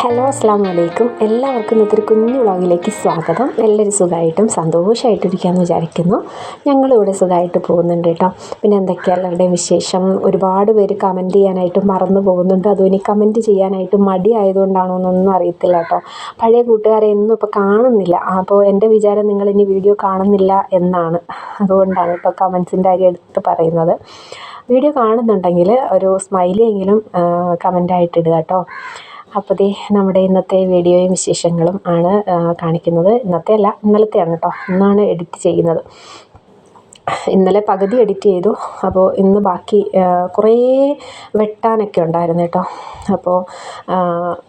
Hello അസ്സാം വലൈക്കും എല്ലാവർക്കും ഇന്നത്തെ കുഞ്ഞു വ്ളോഗിലേക്ക് സ്വാഗതം. എല്ലാവരും സുഖമായിട്ടും സന്തോഷമായിട്ടിരിക്കാമെന്ന് വിചാരിക്കുന്നു. ഞങ്ങളിവിടെ സുഖമായിട്ട് പോകുന്നുണ്ട് കേട്ടോ. പിന്നെ എന്തൊക്കെയാണ് എല്ലാവരുടെയും വിശേഷം? ഒരുപാട് പേര് കമന്റ് ചെയ്യാനായിട്ട് മറന്നു പോകുന്നുണ്ട്. അതും ഇനി കമന്റ് ചെയ്യാനായിട്ട് മടി ആയതുകൊണ്ടാണോ എന്നൊന്നും അറിയത്തില്ല കേട്ടോ. പഴയ കൂട്ടുകാരെ ഒന്നും ഇപ്പോൾ കാണുന്നില്ല. അപ്പോൾ എന്റെ വിചാരം നിങ്ങൾ ഇനി വീഡിയോ കാണുന്നില്ല എന്നാണ്. അതുകൊണ്ടാണ് ഇപ്പോൾ കമൻസിന്റെ കാര്യം എടുത്ത് പറയുന്നത്. വീഡിയോ കാണുന്നുണ്ടെങ്കിൽ ഒരു സ്മൈലി എങ്കിലും കമന്റായിട്ട് ഇടുക കേട്ടോ. അപ്പോൾ ദേ നമ്മുടെ ഇന്നത്തെ വീഡിയോയും വിശേഷങ്ങളും ആണ് കാണിക്കുന്നത്. ഇന്നത്തെ അല്ല ഇന്നലത്തെയാണ് കേട്ടോ. ഇന്നാണ് എഡിറ്റ് ചെയ്യുന്നത്. ഇന്നലെ പകുതി എഡിറ്റ് ചെയ്തു. അപ്പോൾ ഇന്ന് ബാക്കി കുറേ വെട്ടാനൊക്കെ ഉണ്ടായിരുന്നു കേട്ടോ. അപ്പോൾ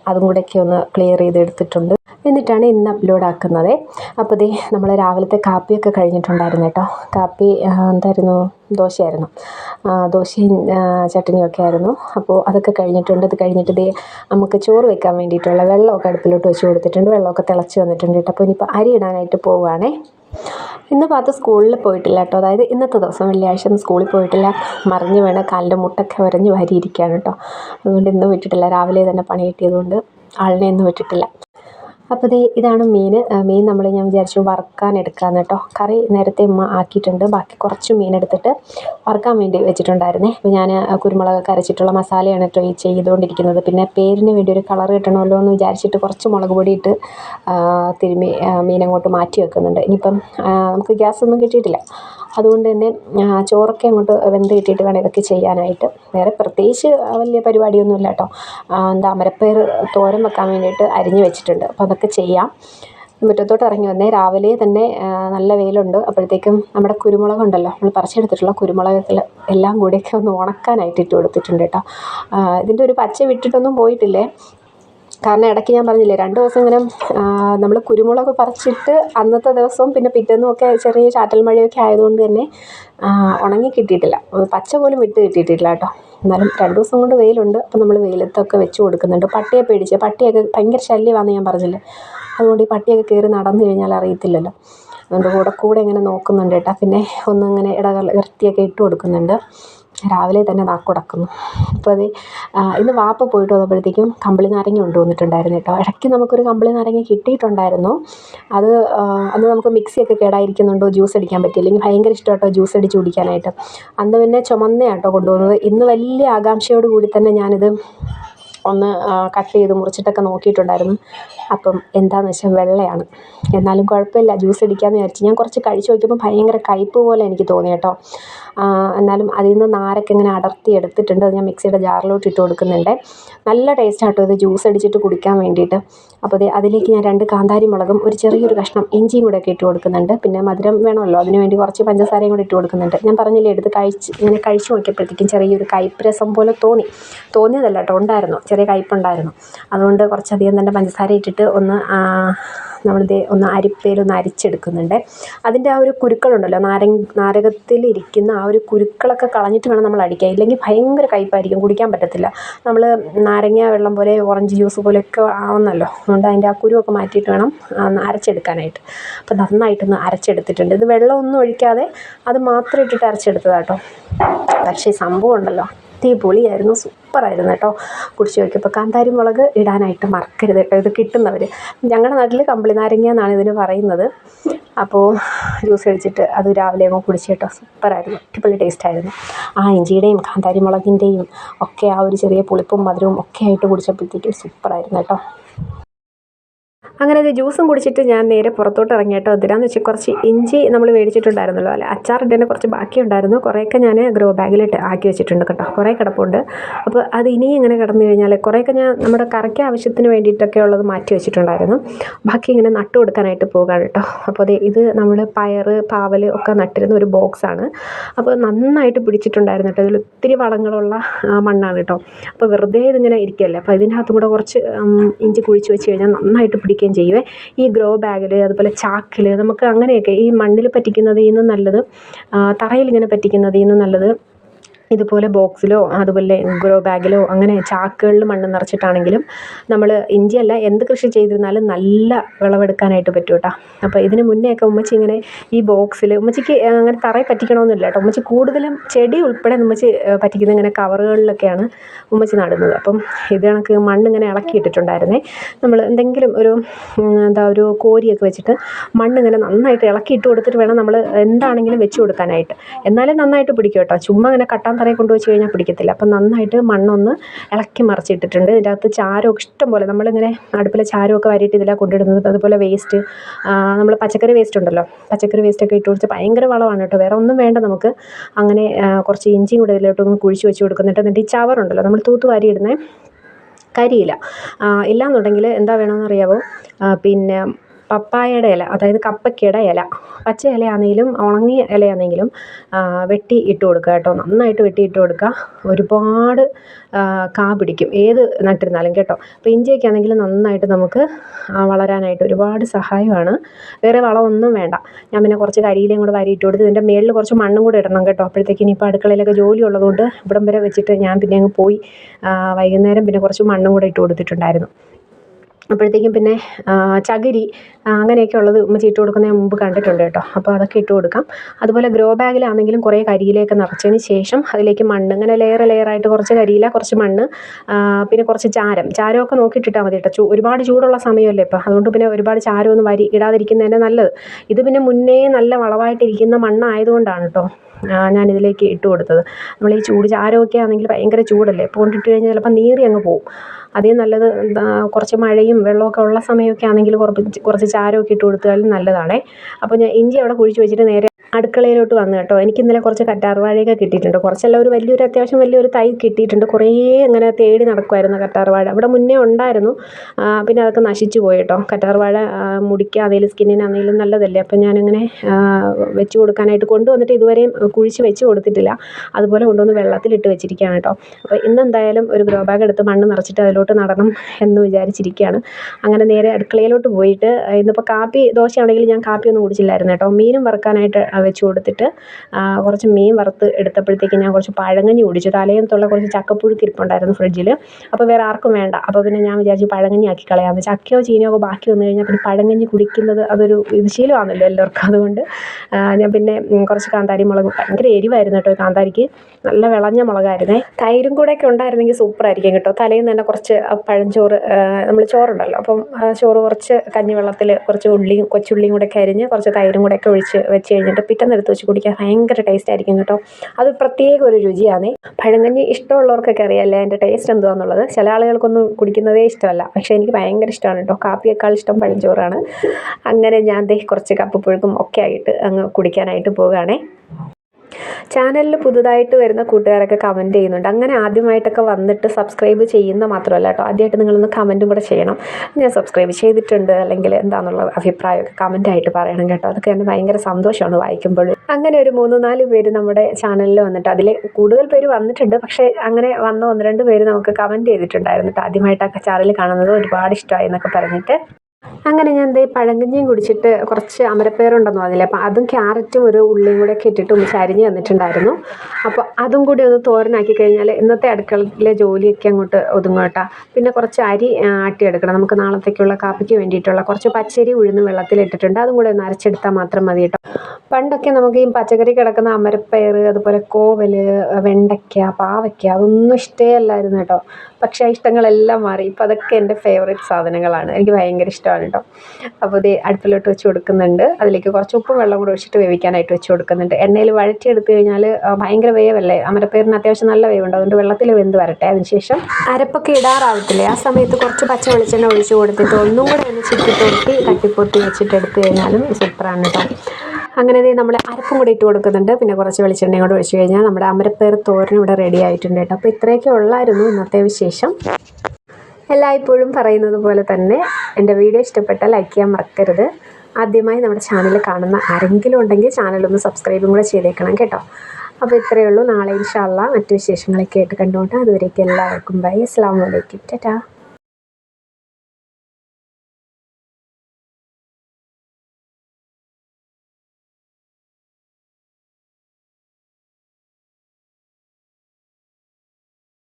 അതും കൂടെയൊക്കെ ഒന്ന് ക്ലിയർ ചെയ്ത് ചെയ്തെടുത്തിട്ടുണ്ട്. എന്നിട്ടാണ് ഇന്ന് അപ്ലോഡ് ആക്കുന്നത്. അപ്പോൾ ദേ നമ്മൾ രാവിലത്തെ കാപ്പിയൊക്കെ കഴിഞ്ഞിട്ടുണ്ടായിരുന്നു കേട്ടോ. കാപ്പി എന്തായിരുന്നു? ദോശയായിരുന്നു. ദോശയും ചട്ടിനിയൊക്കെ ആയിരുന്നു. അപ്പോൾ അതൊക്കെ കഴിഞ്ഞിട്ടുണ്ട്. അത് കഴിഞ്ഞിട്ട് ദേ നമുക്ക് ചോറ് വെക്കാൻ വേണ്ടിയിട്ടുള്ള വെള്ളമൊക്കെ അടുപ്പിലോട്ട് വെച്ച് കൊടുത്തിട്ടുണ്ട്. വെള്ളമൊക്കെ തിളച്ച് വന്നിട്ടുണ്ട് കേട്ടോ. അപ്പോൾ ഇനിയിപ്പോൾ അരി ഇടാനായിട്ട് പോവുകയാണേ. ഇന്ന് പാത്ത് സ്കൂളിൽ പോയിട്ടില്ല കേട്ടോ. അതായത് ഇന്നത്തെ ദിവസം വെള്ളിയാഴ്ച ഒന്നും സ്കൂളിൽ പോയിട്ടില്ല. മറിഞ്ഞ് വീണ കാലിന്റെ മുട്ടൊക്കെ വരഞ്ഞ് വാരിയിരിക്കുകയാണ് കേട്ടോ. അതുകൊണ്ട് ഇന്ന് വിട്ടിട്ടില്ല. രാവിലെ തന്നെ പണി കിട്ടിയതുകൊണ്ട് ആളിനെ ഇന്ന് വിട്ടിട്ടില്ല. അപ്പോൾ ദേ ഇതാണ് മീൻ. മീൻ നമ്മൾ ഞാൻ വിചാരിച്ചു വറുക്കാൻ എടുക്കാമെന്ന് കേട്ടോ. കറി നേരത്തെ ഉമ്മ ആക്കിയിട്ടുണ്ട്. ബാക്കി കുറച്ച് മീൻ എടുത്തിട്ട് വറുക്കാൻ വേണ്ടി വെച്ചിട്ടുണ്ടായിരുന്നേ. അപ്പോൾ ഞാൻ കുരുമുളക് അരച്ചിട്ടുള്ള മസാലയാണ് കേട്ടോ ഈ ചെയ്തുകൊണ്ടിരിക്കുന്നത്. പിന്നെ പേരിന് വേണ്ടി ഒരു കളർ കിട്ടണമല്ലോ എന്ന് വിചാരിച്ചിട്ട് കുറച്ച് മുളക് പൊടി ഇട്ട് തിരുമ്മി മീൻ അങ്ങോട്ട് മാറ്റി വെക്കുന്നുണ്ട്. ഇനിയിപ്പം നമുക്ക് ഗ്യാസ് ഒന്നും കിട്ടിയിട്ടില്ല. അതുകൊണ്ട് തന്നെ ചോറൊക്കെ അങ്ങോട്ട് വെന്ത് കിട്ടിയിട്ട് വേണം ഇതൊക്കെ ചെയ്യാനായിട്ട്. വേറെ പ്രത്യേകിച്ച് വലിയ പരിപാടിയൊന്നുമില്ല കേട്ടോ. എന്താ അമരപ്പയർ തോരൻ വെക്കാൻ വേണ്ടിയിട്ട് അരിഞ്ഞ് വെച്ചിട്ടുണ്ട്. അപ്പോൾ അതൊക്കെ ചെയ്യാം. മുറ്റത്തോട്ട് ഇറങ്ങി വന്നേ. രാവിലെ തന്നെ നല്ല വെയിലുണ്ട്. അപ്പോഴത്തേക്കും നമ്മുടെ കുരുമുളകുണ്ടല്ലോ നമ്മൾ പറിച്ചെടുത്തിട്ടുള്ള കുരുമുളകത്തിൽ എല്ലാം കൂടിയൊക്കെ ഒന്ന് ഉണക്കാനായിട്ട് ഇട്ട് കൊടുത്തിട്ടുണ്ട് കേട്ടോ. ഇതിന്റെ ഒരു പച്ച വിട്ടിട്ടൊന്നും പോയിട്ടില്ലേ? കാരണം ഇടയ്ക്ക് ഞാൻ പറഞ്ഞില്ലേ രണ്ട് ദിവസം ഇങ്ങനെ നമ്മൾ കുരുമുളക് പറിച്ചിട്ട് അന്നത്തെ ദിവസവും പിന്നെ പിറ്റേന്നും ഒക്കെ ചെറിയ ചാറ്റൽ മഴയൊക്കെ ആയതുകൊണ്ട് തന്നെ ഉണങ്ങി കിട്ടിയിട്ടില്ല. പച്ച പോലും വിട്ട് കിട്ടിയിട്ടില്ല കേട്ടോ. എന്നാലും രണ്ട് ദിവസം കൊണ്ട് വെയിലുണ്ട് അപ്പോൾ നമ്മൾ വെയിലത്തൊക്കെ വെച്ച് കൊടുക്കുന്നുണ്ട്. പട്ടിയെ പേടിച്ച് പട്ടിയൊക്കെ ഭയങ്കര ശല്യമാണെന്ന് ഞാൻ പറഞ്ഞില്ലേ. അതുകൊണ്ട് ഈ പട്ടിയൊക്കെ കയറി നടന്നു കഴിഞ്ഞാൽ അറിയത്തില്ലല്ലോ. അതുകൊണ്ട് കൂടെ കൂടെ ഇങ്ങനെ നോക്കുന്നുണ്ട് കേട്ടോ. പിന്നെ ഒന്നിങ്ങനെ ഇടകൾ ഇറത്തിയൊക്കെ ഇട്ട് കൊടുക്കുന്നുണ്ട്. രാവിലെ തന്നെ നാക്ക് ഉടക്കുന്നു. അപ്പോൾ അത് ഇന്ന് വാപ്പ പോയിട്ട് വന്നപ്പോഴത്തേക്കും കമ്പിളി നാരങ്ങ കൊണ്ടുവന്നിട്ടുണ്ടായിരുന്നു കേട്ടോ. ഇടയ്ക്ക് നമുക്കൊരു കമ്പിളി നാരങ്ങ കിട്ടിയിട്ടുണ്ടായിരുന്നു. അത് അന്ന് നമുക്ക് മിക്സിയൊക്കെ കേടായിരിക്കുന്നുണ്ടോ? ജ്യൂസ് അടിക്കാൻ പറ്റിയില്ലെങ്കിൽ ഭയങ്കര ഇഷ്ടം കേട്ടോ ജ്യൂസ് അടിച്ച് കുടിക്കാനായിട്ട്. അന്ന് പിന്നെ ചുമന്നയാട്ടോ കൊണ്ടുവന്നത്. ഇന്ന് വലിയ ആകാംക്ഷയോട് കൂടി തന്നെ ഞാനിത് ഒന്ന് കട്ട് ചെയ്ത് മുറിച്ചിട്ടൊക്കെ നോക്കിയിട്ടുണ്ടായിരുന്നു. അപ്പം എന്താണെന്ന് വെച്ചാൽ വെള്ളയാണ്. എന്നാലും കുഴപ്പമില്ല. ജ്യൂസ് അടിക്കാമെന്ന് വിചാരിച്ചു ഞാൻ കുറച്ച് കഴിച്ച് നോക്കിയപ്പോൾ ഭയങ്കര കയ്പ്പ് പോലെ എനിക്ക് തോന്നി കേട്ടോ. എന്നാലും അതിൽ നിന്ന് നാരൊക്കെ ഇങ്ങനെ അടർത്തി എടുത്തിട്ടുണ്ട്. അത് ഞാൻ മിക്സിയുടെ ജാറിലോട്ട് ഇട്ട് കൊടുക്കുന്നുണ്ട്. നല്ല ടേസ്റ്റ് ആട്ടോ ഇത്. ജ്യൂസ് അടിച്ചിട്ട് കുടിക്കാൻ വേണ്ടിയിട്ട്. അപ്പോൾ അത് അതിലേക്ക് ഞാൻ രണ്ട് കാന്താരി മുളകും ഒരു ചെറിയൊരു കഷ്ണം ഇഞ്ചിയും കൂടെ ഒക്കെ ഇട്ട് കൊടുക്കുന്നുണ്ട്. പിന്നെ മധുരം വേണമല്ലോ. അതിന് വേണ്ടി കുറച്ച് പഞ്ചസാരയും കൂടി ഇട്ട് കൊടുക്കുന്നുണ്ട്. ഞാൻ പറഞ്ഞില്ലേ എടുത്ത് കഴിച്ച് ഇങ്ങനെ കഴിച്ച് നോക്കിയപ്പോഴത്തേക്കും ചെറിയൊരു കയ്പ്പ് രസം പോലെ തോന്നി. തോന്നിയതല്ല കേട്ടോ. ഉണ്ടായിരുന്നു. ചെറിയ കയ്പ്പുണ്ടായിരുന്നു അതുകൊണ്ട് കുറച്ചധികം തന്നെ പഞ്ചസാര ഇട്ടിട്ട് ഒന്ന് നമ്മളിത് ഒന്ന് അരിപ്പയിലൊന്ന് അരിച്ചെടുക്കുന്നുണ്ട്. അതിന്റെ ആ ഒരു കുരുക്കളുണ്ടല്ലോ നാരങ്ങ നാരകത്തിലിരിക്കുന്ന ആ ഒരു കുരുക്കളൊക്കെ കളഞ്ഞിട്ട് വേണം നമ്മൾ അടിക്കാൻ. ഇല്ലെങ്കിൽ ഭയങ്കര കയ്പ്പായിരിക്കും കുടിക്കാൻ പറ്റത്തില്ല. നമ്മൾ നാരങ്ങ വെള്ളം പോലെ ഓറഞ്ച് ജ്യൂസ് പോലെയൊക്കെ ആവുന്നല്ലോ. അതുകൊണ്ട് അതിന്റെ ആ കുരുവൊക്കെ മാറ്റിയിട്ട് വേണം അരച്ചെടുക്കാനായിട്ട്. അപ്പോൾ നന്നായിട്ടൊന്ന് അരച്ചെടുത്തിട്ടുണ്ട്. ഇത് വെള്ളമൊന്നും ഒഴിക്കാതെ അത് മാത്രം ഇട്ടിട്ട് അരച്ചെടുത്തതാട്ടോ. പക്ഷേ സംഭവം ഉണ്ടല്ലോ. അടിപൊളിയായിരുന്നു സൂപ്പറായിരുന്നു കേട്ടോ. കുടിച്ച് നോക്കിയപ്പോൾ കാന്താരി മുളക് ഇടാനായിട്ട് മറക്കരുത് കേട്ടോ. ഇത് കിട്ടുന്നവർ ഞങ്ങളുടെ നാട്ടിൽ കമ്പിളി നാരങ്ങ എന്നാണ് ഇതിന് പറയുന്നത്. അപ്പോൾ ജ്യൂസ് അടിച്ചിട്ട് അത് രാവിലെ അങ്ങ് കുടിച്ച് കേട്ടോ. സൂപ്പറായിരുന്നു. അടിപൊളി ടേസ്റ്റായിരുന്നു ആ ഇഞ്ചിയുടെയും കാന്താരി മുളകിന്റെയും ഒക്കെ ആ ഒരു ചെറിയ പുളിപ്പും മധുരവും ഒക്കെ ആയിട്ട് കുടിച്ചപ്പോഴത്തേക്കും സൂപ്പറായിരുന്നു കേട്ടോ. അങ്ങനെ അത് ജ്യൂസും കുടിച്ചിട്ട് ഞാൻ നേരെ പുറത്തോട്ട് ഇറങ്ങിയിട്ടോ എന്തിനാന്ന് വെച്ചാൽ കുറച്ച് ഇഞ്ചി നമ്മൾ മേടിച്ചിട്ടുണ്ടായിരുന്നല്ലോ അല്ലെ? അച്ചാറിന്റെ കുറച്ച് ബാക്കി ഉണ്ടായിരുന്നു കുറേയൊക്കെ ഞാൻ ഗ്രോ ബാഗിലിട്ട് ആക്കി വെച്ചിട്ടുണ്ട് കേട്ടോ. കുറേ കിടപ്പുണ്ട്. അപ്പോൾ അത് ഇനിയും ഇങ്ങനെ കിടന്നു കഴിഞ്ഞാൽ കുറേയൊക്കെ ഞാൻ നമ്മുടെ കറിക്ക് ആവശ്യത്തിന് വേണ്ടിയിട്ടൊക്കെ ഉള്ളത് മാറ്റി വെച്ചിട്ടുണ്ടായിരുന്നു. ബാക്കി ഇങ്ങനെ നട്ടു കൊടുക്കാനായിട്ട് പോകാം കേട്ടോ. അപ്പോൾ അതെ ഇത് നമ്മൾ പയർ പാവൽ ഒക്കെ നട്ടിരുന്ന ഒരു ബോക്സാണ്. അപ്പോൾ നന്നായിട്ട് പിടിച്ചിട്ടുണ്ടായിരുന്നു കേട്ടോ. ഇതിൽ ഒത്തിരി വളങ്ങളുള്ള മണ്ണാണ് കേട്ടോ. അപ്പോൾ വെറുതെ ഇതിങ്ങനെ ഇരിക്കുകയല്ലേ അപ്പോൾ ഇതിനകത്തും കൂടെ കുറച്ച് ഇഞ്ചി കുഴിച്ച് വെച്ച് കഴിഞ്ഞാൽ നന്നായിട്ട് പിടിക്കുകയും ചെയ്യുവേ. ഈ ഗ്രോ ബാഗിൽ അതുപോലെ ചാക്കിൽ നമുക്ക് അങ്ങനെയൊക്കെ ഈ മണ്ണിൽ പറ്റിക്കുന്നതിൽ നിന്നും നല്ലത് തറയിൽ ഇങ്ങനെ പറ്റിക്കുന്നതിൽ നിന്നും നല്ലത്. ഇതുപോലെ ബോക്സിലോ അതുപോലെ ഗ്രോ ബാഗിലോ അങ്ങനെ ചാക്കുകളിൽ മണ്ണ് നിറച്ചിട്ടാണെങ്കിലും നമ്മൾ ഇഞ്ചിയല്ല എന്ത് കൃഷി ചെയ്തിരുന്നാലും നല്ല വിളവെടുക്കാനായിട്ട് പറ്റും കേട്ടോ അപ്പോൾ ഇതിന് മുന്നേയൊക്കെ ഉമ്മച്ചി ഇങ്ങനെ ഈ ബോക്സിൽ ഉമ്മച്ചിക്ക് അങ്ങനെ തറയെ പറ്റിക്കണമെന്നില്ല കേട്ടോ. ഉമ്മച്ചി കൂടുതലും ചെടി ഉൾപ്പെടെ ഉമ്മച്ചി പറ്റിക്കുന്ന ഇങ്ങനെ കവറുകളിലൊക്കെയാണ് ഉമ്മച്ചി നടുന്നത്. അപ്പം ഇത് കണക്ക് മണ്ണ് ഇങ്ങനെ ഇളക്കിയിട്ടിട്ടുണ്ടായിരുന്നേ നമ്മൾ എന്തെങ്കിലും ഒരു എന്താ ഒരു കോരിയൊക്കെ വെച്ചിട്ട് മണ്ണ് ഇങ്ങനെ നന്നായിട്ട് ഇളക്കിയിട്ട് കൊടുത്തിട്ട് വേണം നമ്മൾ എന്താണെങ്കിലും വെച്ച് കൊടുക്കാനായിട്ട്. എന്നാലും നന്നായിട്ട് പിടിക്കും കേട്ടോ. ചുമ്മാ ഇങ്ങനെ കട്ടാൻ തറയിൽ കൊണ്ടുവച്ച് കഴിഞ്ഞാൽ പിടിക്കത്തില്ല. അപ്പം നന്നായിട്ട് മണ്ണൊന്ന് ഇളക്കി മറിച്ചിട്ടിട്ടുണ്ട്. ഇതിന്റെ അകത്ത് ചാരമൊക്കെ ഇഷ്ടം പോലെ നമ്മളിങ്ങനെ അടുപ്പിലെ ചാരമൊക്കെ വാരിയിട്ട് ഇതിലാണ് കൊണ്ടിടുന്നത്. അതുപോലെ വേസ്റ്റ് നമ്മൾ പച്ചക്കറി വേസ്റ്റ് ഉണ്ടല്ലോ. പച്ചക്കറി വേസ്റ്റൊക്കെ ഇട്ട് കൊടുത്ത് ഭയങ്കര വളമാണ് കേട്ടോ. വേറെ ഒന്നും വേണ്ട നമുക്ക്. അങ്ങനെ കുറച്ച് ഇഞ്ചിയും കൂടെ ഇതിലോട്ടൊന്ന് കുഴിച്ച് വെച്ച് കൊടുക്കുന്നുണ്ട് എന്നിട്ട് ഈ ചവറുണ്ടല്ലോ നമ്മൾ തൂത്ത് വാരി ഇടുന്നത് കരിയില ഇല്ലാന്നുണ്ടെങ്കിൽ എന്താ വേണമെന്ന് അറിയാമോ പിന്നെ പപ്പായയുടെ ഇല അതായത് കപ്പയ്ക്കയുടെ ഇല പച്ച ഇലയാണെങ്കിലും ഉണങ്ങിയ ഇലയാണെങ്കിലും വെട്ടി ഇട്ട് കൊടുക്കുക കേട്ടോ. നന്നായിട്ട് വെട്ടി ഇട്ട് കൊടുക്കുക. ഒരുപാട് കാ പിടിക്കും. ഏത് നട്ടിരുന്നാലും കേട്ടോ. അപ്പോൾ ഇഞ്ചിയൊക്കെ ആണെങ്കിലും നന്നായിട്ട് നമുക്ക് വളരാനായിട്ട് ഒരുപാട് സഹായമാണ്. വേറെ വളമൊന്നും വേണ്ട. ഞാൻ പിന്നെ കുറച്ച് കരിയിലയും കൂടെ വാരി ഇട്ട് കൊടുത്ത് ഇതിന്റെ മേളിൽ കുറച്ച് മണ്ണും കൂടെ ഇടണം കേട്ടോ. അപ്പോഴത്തേക്ക് ഇനിയിപ്പോൾ അടുക്കളയിലൊക്കെ ജോലി ഉള്ളതുകൊണ്ട് ഇവിടം വരെ വെച്ചിട്ട് ഞാൻ പിന്നെ അങ്ങ് പോയി. വൈകുന്നേരം പിന്നെ കുറച്ച് മണ്ണും കൂടെ ഇട്ട് കൊടുത്തിട്ടുണ്ടായിരുന്നു. അപ്പോഴത്തേക്കും പിന്നെ ചകിരി അങ്ങനെയൊക്കെ ഉള്ളത് ഉമ്മച്ചി ഇട്ട് കൊടുക്കുന്നതിന് മുമ്പ് കണ്ടിട്ടുണ്ട് കേട്ടോ. അപ്പോൾ അതൊക്കെ ഇട്ട് കൊടുക്കാം. അതുപോലെ ഗ്രോ ബാഗിലാണെങ്കിലും കുറേ കരിയിലയൊക്കെ നിറച്ചതിന് ശേഷം അതിലേക്ക് മണ്ണ് ഇങ്ങനെ ലെയർ ലെയറായിട്ട് കുറച്ച് കരിയില കുറച്ച് മണ്ണ് പിന്നെ കുറച്ച് ചാരം. ചാരമൊക്കെ നോക്കിയിട്ടിട്ടാൽ മതി കേട്ടോ. ഒരുപാട് ചൂടുള്ള സമയമല്ലേ ഇപ്പോൾ അതുകൊണ്ട് പിന്നെ ഒരുപാട് ചാരമൊന്നും വരി ഇടാതിരിക്കുന്നതന്നെ നല്ലത്. ഇത് പിന്നെ മുന്നേ നല്ല വളമായിട്ടിരിക്കുന്ന മണ്ണായതുകൊണ്ടാണ് കേട്ടോ ഞാനിതിലേക്ക് ഇട്ട് കൊടുത്തത്. നമ്മൾ ഈ ചൂട് ചാരമൊക്കെ ആണെങ്കിൽ ഭയങ്കര ചൂടല്ലേ? അപ്പോൾ കൊണ്ടിട്ട് കഴിഞ്ഞാൽ ചിലപ്പോൾ നീറി അങ്ങ് പോവും. അതിൽ നല്ലത് കുറച്ച് മഴയും വെള്ളമൊക്കെ ഉള്ള സമയമൊക്കെ ആണെങ്കിൽ കുറച്ച് ചാരമൊക്കെ ഇട്ട് കൊടുത്താലും നല്ലതാണേ. അപ്പോൾ ഞാൻ ഇഞ്ചി അവിടെ കുഴിച്ച് വെച്ചിട്ട് നേരെ അടുക്കളയിലോട്ട് വന്നു കേട്ടോ. എനിക്ക് ഇന്നലെ കുറച്ച് കറ്റാർവാഴയൊക്കെ കിട്ടിയിട്ടുണ്ട്. കുറച്ചല്ല ഒരു വലിയൊരു അത്യാവശ്യം വലിയൊരു തൈ കിട്ടിയിട്ടുണ്ട്. കുറേ അങ്ങനെ തേടി നടക്കുമായിരുന്നു കറ്റാർവാഴ അവിടെ മുന്നേ ഉണ്ടായിരുന്നു. പിന്നെ അതൊക്കെ നശിച്ചു പോയി കേട്ടോ. കറ്റാർവാഴ മുടിക്കാതെങ്കിലും സ്കിന്നിനാണെങ്കിലും നല്ലതല്ലേ? അപ്പം ഞാനിങ്ങനെ വെച്ച് കൊടുക്കാനായിട്ട് കൊണ്ടുവന്നിട്ട് ഇതുവരെയും കുഴിച്ച് വെച്ച് കൊടുത്തിട്ടില്ല. അതുപോലെ കൊണ്ടുവന്ന് വെള്ളത്തിലിട്ട് വെച്ചിരിക്കുകയാണ് കേട്ടോ. അപ്പോൾ ഇന്നെന്തായാലും ഒരു ഗ്രോ ബാഗ് എടുത്ത് മണ്ണ് നിറച്ചിട്ട് അതിലോട്ട് നടണം എന്ന് വിചാരിച്ചിരിക്കുകയാണ്. അങ്ങനെ നേരെ അടുക്കളയിലോട്ട് പോയിട്ട് ഇന്നിപ്പോൾ കാപ്പി ദോശയാണെങ്കിൽ ഞാൻ കാപ്പിയൊന്നും കുടിച്ചില്ലായിരുന്നു കേട്ടോ. മീനും വറുക്കാനായിട്ട് വെച്ച് കൊടുത്തിട്ട് കുറച്ച് മീൻ വറുത്ത് എടുത്തപ്പോഴത്തേക്ക് ഞാൻ കുറച്ച് പഴങ്കഞ്ഞി കുടിച്ചു. തലേന്നത്തുള്ള കുറച്ച് ചക്കപ്പുഴുക്ക് ഇരിപ്പുണ്ടായിരുന്നു ഫ്രിഡ്ജിൽ അപ്പോൾ വേറെ ആർക്കും വേണ്ട. അപ്പോൾ പിന്നെ ഞാൻ വിചാരിച്ചു പഴങ്കഞ്ഞി ആക്കി കളയാമെന്ന് ചക്കയോ ചീനിയോ ഒക്കെ ബാക്കി വന്നു കഴിഞ്ഞാൽ പിന്നെ പഴങ്കഞ്ഞി കുടിക്കുന്നത് അതൊരു ഇത് ശീലമാണല്ലോ എല്ലാവർക്കും. അതുകൊണ്ട് ഞാൻ പിന്നെ കുറച്ച് കാന്താരി മുളക് ഭയങ്കര എരിവായിരുന്നു കേട്ടോ കാന്താരിക്ക്. നല്ല വിളഞ്ഞ മുളകായിരുന്നേ. തൈരും കൂടെയൊക്കെ ഉണ്ടായിരുന്നെങ്കിൽ സൂപ്പറായിരിക്കും കേട്ടോ. തലേന്ന് തന്നെ കുറച്ച് പഴഞ്ചോറ് നമ്മൾ ചോറുണ്ടല്ലോ. അപ്പം ചോറ് കുറച്ച് കഞ്ഞിവെള്ളത്തിൽ കുറച്ച് ഉള്ളിയും കൊച്ചുള്ളിയും കൂടെ ഒക്കെ അരിഞ്ഞ് കുറച്ച് തൈരും കൂടെ ഒക്കെ ഒഴിച്ച് വെച്ച് കഴിഞ്ഞിട്ട് പിറ്റേന്ന് എടുത്ത് വെച്ച് കുടിക്കാൻ ഭയങ്കര ടേസ്റ്റ് ആയിരിക്കും കേട്ടോ. അത് പ്രത്യേക ഒരു രുചിയാണ്. പഴങ്കഞ്ഞി ഇഷ്ടമുള്ളവർക്കൊക്കെ അറിയാമല്ലേ അതിന്റെ ടേസ്റ്റ് എന്തുവാന്നുള്ളത്. ചില ആളുകൾക്കൊന്നും കുടിക്കുന്നതേ ഇഷ്ടമല്ല. പക്ഷേ എനിക്ക് ഭയങ്കര ഇഷ്ടമാണ് കേട്ടോ. കാപ്പിയേക്കാൾ ഇഷ്ടം പഴഞ്ചോറാണ്. അങ്ങനെ ഞാൻ ദേ കുറച്ച് കപ്പ് പുഴുക്കും ഒക്കെ ആയിട്ട് അങ്ങ് കുടിക്കാനായിട്ട് പോവുകയാണേ. ചാനലിൽ പുതുതായിട്ട് വരുന്ന കൂട്ടുകാരൊക്കെ കമന്റ് ചെയ്യുന്നുണ്ട്. അങ്ങനെ ആദ്യമായിട്ടൊക്കെ വന്നിട്ട് സബ്സ്ക്രൈബ് ചെയ്യുന്ന മാത്രമല്ല കേട്ടോ. ആദ്യമായിട്ട് നിങ്ങളൊന്ന് കമന്റും കൂടെ ചെയ്യണം. ഞാൻ സബ്സ്ക്രൈബ് ചെയ്തിട്ടുണ്ട്. അല്ലെങ്കിൽ എന്താണെന്നുള്ള അഭിപ്രായമൊക്കെ കമന്റായിട്ട് പറയണം കേട്ടോ. അതൊക്കെ എന്നെ ഭയങ്കര സന്തോഷമാണ് വായിക്കുമ്പോൾ. അങ്ങനെ ഒരു മൂന്ന് നാല് പേര് നമ്മുടെ ചാനലിൽ വന്നിട്ട് അതിൽ കൂടുതൽ പേര് വന്നിട്ടുണ്ട്. പക്ഷേ അങ്ങനെ വന്ന ഒന്ന് രണ്ട് പേര് നമുക്ക് കമന്റ് ചെയ്തിട്ടുണ്ടായിരുന്നു ആദ്യമായിട്ടൊക്കെ ചാനൽ കാണുന്നത് ഒരുപാട് ഇഷ്ടമായി എന്നൊക്കെ പറഞ്ഞിട്ട്. അങ്ങനെ ഞാൻ ദേ പഴങ്കഞ്ഞിയും കുടിച്ചിട്ട് കുറച്ച് അമരപ്പയറുണ്ടെന്ന് അതിൽ അപ്പോൾ അതും ക്യാരറ്റും ഒരു ഉള്ളിയും കൂടെ ഒക്കെ ഇട്ടിട്ട് ഒന്ന് ചരിഞ്ഞ് തന്നിട്ടുണ്ടായിരുന്നു അപ്പോൾ അതും കൂടി ഒന്ന് തോരനാക്കി കഴിഞ്ഞാൽ ഇന്നത്തെ അടുക്കളയിലെ ജോലിയൊക്കെ അങ്ങോട്ട് ഒതുങ്ങോട്ടാ പിന്നെ കുറച്ച് അരി ആട്ടിയെടുക്കണം. നമുക്ക് നാളത്തേക്കുള്ള കാപ്പിക്ക് വേണ്ടിയിട്ടുള്ള കുറച്ച് പച്ചരി ഉഴുന്ന് വെള്ളത്തിലിട്ടിട്ടുണ്ട് അതും കൂടി ഒന്ന് അരച്ചെടുത്താൽ മാത്രം മതി കേട്ടോ. പണ്ടൊക്കെ നമുക്ക് ഈ പച്ചക്കറി കിടക്കുന്ന അമരപ്പയർ അതുപോലെ കോവൽ വെണ്ടയ്ക്ക പാവയ്ക്ക അതൊന്നും ഇഷ്ടേ അല്ലായിരുന്നു കേട്ടോ. പക്ഷേ ഇഷ്ടങ്ങളെല്ലാം മാറി. ഇപ്പോൾ അതൊക്കെ എന്റെ ഫേവറേറ്റ് സാധനങ്ങളാണ്. എനിക്ക് ഭയങ്കര ഇഷ്ടമാണ്. കേട്ടോ അപ്പോൾ ഇത് അടുപ്പിലോട്ട് വെച്ച് കൊടുക്കുന്നുണ്ട്. അതിലേക്ക് കുറച്ച് ഉപ്പും വെള്ളം കൂടെ ഒഴിച്ചിട്ട് വേവിക്കാനായിട്ട് വെച്ച് കൊടുക്കുന്നുണ്ട്. എണ്ണയിൽ വഴറ്റിയെടുത്ത് കഴിഞ്ഞാൽ ഭയങ്കര വേവല്ലേ? അമരപ്പയറിന് അത്യാവശ്യം നല്ല വേവുണ്ട്. അതുകൊണ്ട് വെള്ളത്തിൽ വെന്ത് വരട്ടെ അതിനുശേഷം. അരപ്പൊക്കെ ഇടാറാവത്തില്ലേ? ആ സമയത്ത് കുറച്ച് പച്ച വെളിച്ചെണ്ണ ഒഴിച്ച് കൊടുത്തിട്ട് ഒന്നും കൂടെ ഒന്ന് ചുറ്റിപ്പൊട്ടി തൊട്ടി വെച്ചിട്ട് എടുത്ത് കഴിഞ്ഞാലും സൂപ്പറാണ് കേട്ടോ അങ്ങനെ നമ്മൾ അരപ്പും കൂടി ഇട്ട് കൊടുക്കുന്നുണ്ട്. പിന്നെ കുറച്ച് വെളിച്ചെണ്ണയും കൂടെ ഒഴിച്ച് കഴിഞ്ഞാൽ നമ്മുടെ അമരപ്പയർ തോരൻ ഇവിടെ റെഡി ആയിട്ടുണ്ട് കേട്ടോ അപ്പോൾ ഇത്രയൊക്കെ ഉള്ളായിരുന്നു ഇന്നത്തെ വിശേഷം. എല്ലായ്പ്പോഴും പറയുന്നത് പോലെ തന്നെ എന്റെ വീഡിയോ ഇഷ്ടപ്പെട്ടാൽ ലൈക്ക് ചെയ്യാൻ മറക്കരുത്. ആദ്യമായി നമ്മുടെ ചാനൽ കാണുന്ന ആരെങ്കിലും ഉണ്ടെങ്കിൽ ചാനലൊന്ന് സബ്സ്ക്രൈബും കൂടെ ചെയ്തേക്കണം കേട്ടോ. അപ്പോൾ ഇത്രയേ ഉള്ളൂ. നാളെ ഇൻഷാല്ല മറ്റു വിശേഷങ്ങളൊക്കെ ആയിട്ട് കണ്ടുകൊണ്ട് അതുവരേക്കും എല്ലാവർക്കും ബൈ. അസ്സാം വലൈക്കും ടാറ്റാ.